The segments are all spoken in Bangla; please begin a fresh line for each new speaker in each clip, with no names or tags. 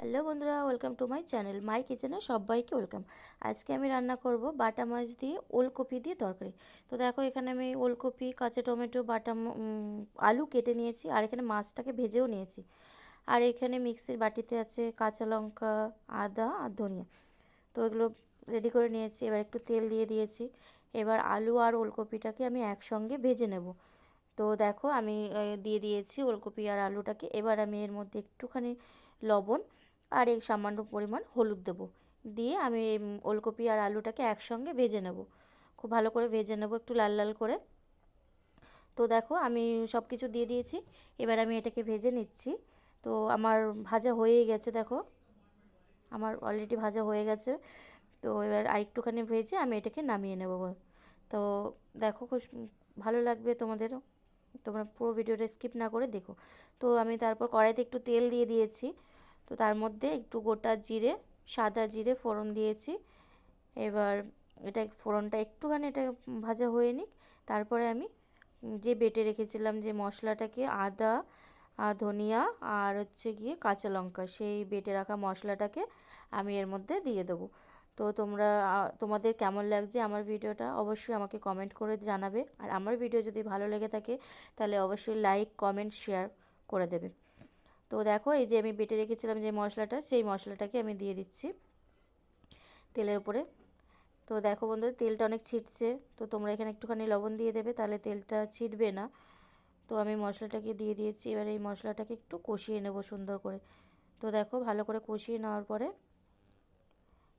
হ্যালো বন্ধুরা, welcome to my channel, my কিচেনে সবাইকে ওয়েলকাম। আজকে আমি রান্না করব বাটা মাছ দিয়ে ওলকপি দিয়ে তরকারি। তো দেখো, এখানে আমি ওলকপি, কাঁচা টমেটো, বাটা আলু কেটে নিয়েছি আর এখানে মাছটাকে ভেজেও নিয়েছি। আর এখানে মিক্সির বাটিতে আছে কাঁচা লঙ্কা, আদা আর ধনিয়া। তো এগুলো রেডি করে নিয়েছি, এবার একটু তেল দিয়ে দিয়েছি। এবার আলু আর ওলকপিটাকে আমি একসঙ্গে ভেজে নেব। তো দেখো, আমি দিয়ে দিয়েছি ওলকপি আর আলুটাকে। এবার আমি এর মধ্যে একটুখানি লবণ আর এই সামান্য পরিমাণ হলুদ দেবো। দিয়ে আমি ওলকপি আর আলুটাকে একসঙ্গে ভেজে নেব। খুব ভালো করে ভেজে নেব একটু লাল লাল করে। তো দেখো আমি সব কিছু দিয়ে দিয়েছি, এবার আমি এটাকে ভেজে নিচ্ছি। তো আমার ভাজা হয়েই গেছে দেখো, আমার অলরেডি ভাজা হয়ে গেছে। তো এবার আরেকটুখানি ভেজে আমি এটাকে নামিয়ে নেব। তো দেখো খুব ভালো লাগবে তোমাদেরও তোমরা পুরো ভিডিওটা স্কিপ না করে দেখো। তো আমি তারপর কড়াইতে একটু তেল দিয়ে দিয়েছি। তো তার মধ্যে একটু গোটা জিরে, সাদা জিরে ফোড়ন দিয়েছি। এবার এটা ফোড়নটা একটুখানি এটা ভাজা হয়ে নিক। তারপরে আমি যে বেটে রেখেছিলাম যে মশলাটাকে আদা ধনিয়া আর হচ্ছে গিয়ে কাঁচা লঙ্কা, সেই বেটে রাখা মশলাটাকে আমি এর মধ্যে দিয়ে দেবো। তো তোমরা তোমাদের কেমন লাগছে আমার ভিডিওটা অবশ্যই আমাকে কমেন্ট করে জানাবে। আর আমার ভিডিও যদি ভালো লেগে থাকে তাহলে অবশ্যই লাইক, কমেন্ট, শেয়ার করে দেবে। তো দেখো, এই যে আমি বেটে রেখেছিলাম যে মশলাটা, সেই মশলাটাকে আমি দিয়ে দিচ্ছি তেলের উপরে। তো দেখো বন্ধুরা তেলটা অনেক ছিটছে, তো তোমরা এখানে একটুখানি লবণ দিয়ে দেবে, তাহলে তেলটা ছিটবে না। তো আমি মশলাটাকে দিয়ে দিয়েছি, এবার এই মশলাটাকে একটু কষিয়ে নেব সুন্দর করে। তো দেখো, ভালো করে কষিয়ে নেওয়ার পরে,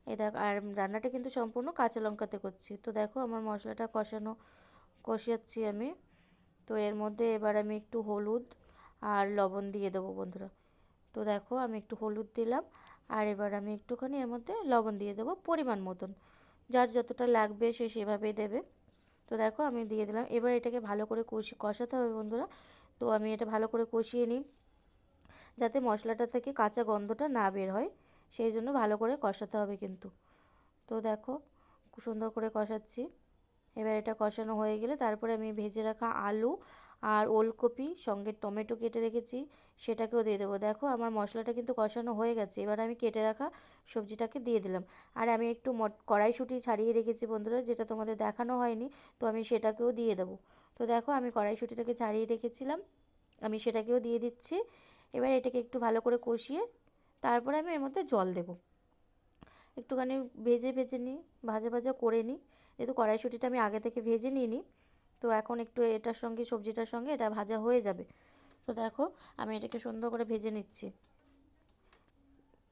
এই দেখ, আর রান্নাটা কিন্তু সম্পূর্ণ কাঁচা লঙ্কাতে করছি। তো দেখো, আমার মশলাটা কষানো কষিয়াচ্ছি আমি। তো এর মধ্যে এবার আমি একটু হলুদ আর লবণ দিয়ে দেবো বন্ধুরা। তো দেখো আমি একটু হলুদ দিলাম, আর এবার আমি একটুখানি এর মধ্যে লবণ দিয়ে দেবো পরিমাণ মতন। যার যতটা লাগবে সে সেভাবেই দেবে। তো দেখো আমি দিয়ে দিলাম। এবার এটাকে ভালো করে কষি, কষাতে হবে বন্ধুরা। তো আমি এটা ভালো করে কষিয়ে নিই, যাতে মশলাটা থেকে কাঁচা গন্ধটা না বের হয়। সেই জন্য ভালো করে কষাতে হবে কিন্তু। তো দেখো সুন্দর করে কষাচ্ছি। এবার এটা কষানো হয়ে গেলে তারপরে আমি ভেজে রাখা আলু আর ওলকপি, সঙ্গে টমেটো কেটে রেখেছি, সেটাকেও দিয়ে দেবো। দেখো, আমার মশলাটা কিন্তু কষানো হয়ে গেছে। এবার আমি কেটে রাখা সবজিটাকে দিয়ে দিলাম। আর আমি একটু কড়াইশুঁটি ছাড়িয়ে রেখেছি বন্ধুরা, যেটা তোমাদের দেখানো হয়নি, তো আমি সেটাকেও দিয়ে দেবো। তো দেখো, আমি কড়াইশুঁটিটাকে ছাড়িয়ে রেখেছিলাম, আমি সেটাকেও দিয়ে দিচ্ছি। এবার এটাকে একটু ভালো করে কষিয়ে তারপরে আমি এর মধ্যে জল দেবো। একটুখানি ভেজে ভেজে নিই, ভাজা ভাজা করে নিই। যেহেতু কড়াইশুঁটিটা আমি আগে থেকে ভেজে নিই নি তো এখন একটু এটার সঙ্গে, সবজিটার সঙ্গে এটা ভাজা হয়ে যাবে। তো দেখো, আমি এটাকে সুন্দর করে ভেজে নিচ্ছি।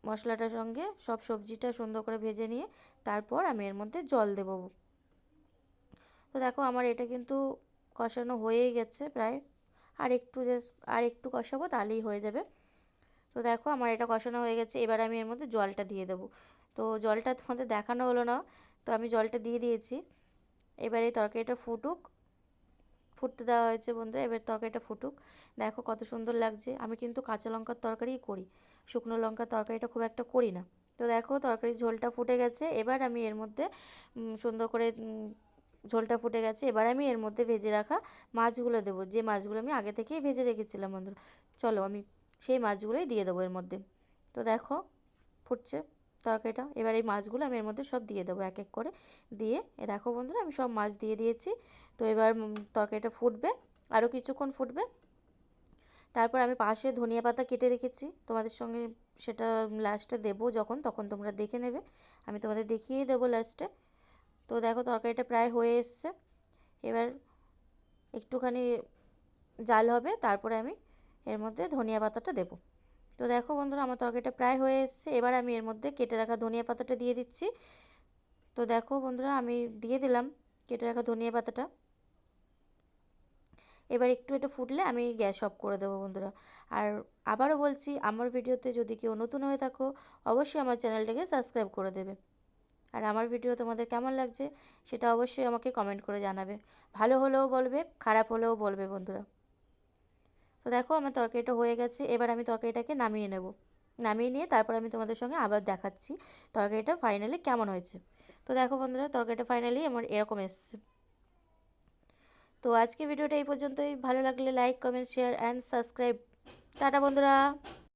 মশলাটার সঙ্গে সব সবজিটা সুন্দর করে ভেজে নিয়ে তারপর আমি এর মধ্যে জল দেবো। তো দেখো, আমার এটা কিন্তু কষানো হয়েই গেছে প্রায়। আর একটু আর একটু কষাবো তাহলেই হয়ে যাবে। তো দেখো, আমার এটা কষানো হয়ে গেছে। এবার আমি এর মধ্যে জলটা দিয়ে দেবো। তো জলটা তোমাদের দেখানো হলো না, তো আমি জলটা দিয়ে দিয়েছি। এবার এই তরকারিটা ফুটুক। ফুটতে দেওয়া হয়েছে বন্ধুরা, এবার তরকারিটা ফুটুক। দেখো কত সুন্দর লাগছে। আমি কিন্তু কাঁচা লঙ্কার তরকারিই করি, শুকনো লঙ্কার তরকারিটা খুব একটা করি না। তো দেখো তরকারির ঝোলটা ফুটে গেছে, এবার আমি এর মধ্যে সুন্দর করে ঝোলটা ফুটে গেছে, এবার আমি এর মধ্যে ভেজে রাখা মাছগুলো দেবো। যে মাছগুলো আমি আগে থেকেই ভেজে রেখেছিলাম বন্ধুরা, চলো আমি সেই মাছগুলোই দিয়ে দেবো এর মধ্যে। তো দেখো, ফুটছে। তরকারিটা। এবার এই মাছগুলো আমি এর মধ্যে সব দিয়ে দেবো এক এক করে। দিয়ে, এ দেখো বন্ধুরা, আমি সব মাছ দিয়ে দিয়েছি। তো এবার তরকারিটা ফুটবে, আরও কিছুক্ষণ ফুটবে। তারপর আমি পাশে ধনিয়া পাতা কেটে রেখেছি। তোমাদের সঙ্গে সেটা লাস্টে দেবো যখন, তখন তোমরা দেখে নেবে। আমি তোমাদের দেখিয়েই দেবো লাস্টে। তো দেখো তরকারিটা প্রায় হয়ে এসছে। এবার একটুখানি জাল হবে, তারপরে আমি এর মধ্যে ধনিয়া পাতাটা দেবো। তো দেখো বন্ধুরা, আমার তরকারিটা প্রায় হয়ে এসছে। এবার আমি এর মধ্যে কেটে রাখা ধনিয়া পাতাটা দিয়ে দিচ্ছি। তো দেখো বন্ধুরা, আমি দিয়ে দিলাম কেটে রাখা ধনিয়া পাতাটা। এবার একটু এটা ফুটলে আমি গ্যাস অফ করে দেবো বন্ধুরা। আর আবারও বলছি, আমার ভিডিওতে যদি কেউ নতুন হয়ে থাকো, অবশ্যই আমার চ্যানেলটাকে সাবস্ক্রাইব করে দেবে। আর আমার ভিডিও তোমাদের কেমন লাগছে, সেটা অবশ্যই আমাকে কমেন্ট করে জানাবে। ভালো হলেও বলবে, খারাপ হলেও বলবে বন্ধুরা। তো দেখো আমার তরকারিটা হয়ে গেছে, এবার আমি তরকারিটাকে নামিয়ে নেব। নামিয়ে নিয়ে তারপর আমি তোমাদের সঙ্গে আবার দেখাচ্ছি তরকারিটা ফাইনালি কেমন হয়েছে। তো দেখো বন্ধুরা, তরকারিটা ফাইনালি আমার এরকম এসছে। তো আজকে ভিডিওটা এই পর্যন্তই। ভালো লাগলে like comment share and subscribe tata বন্ধুরা।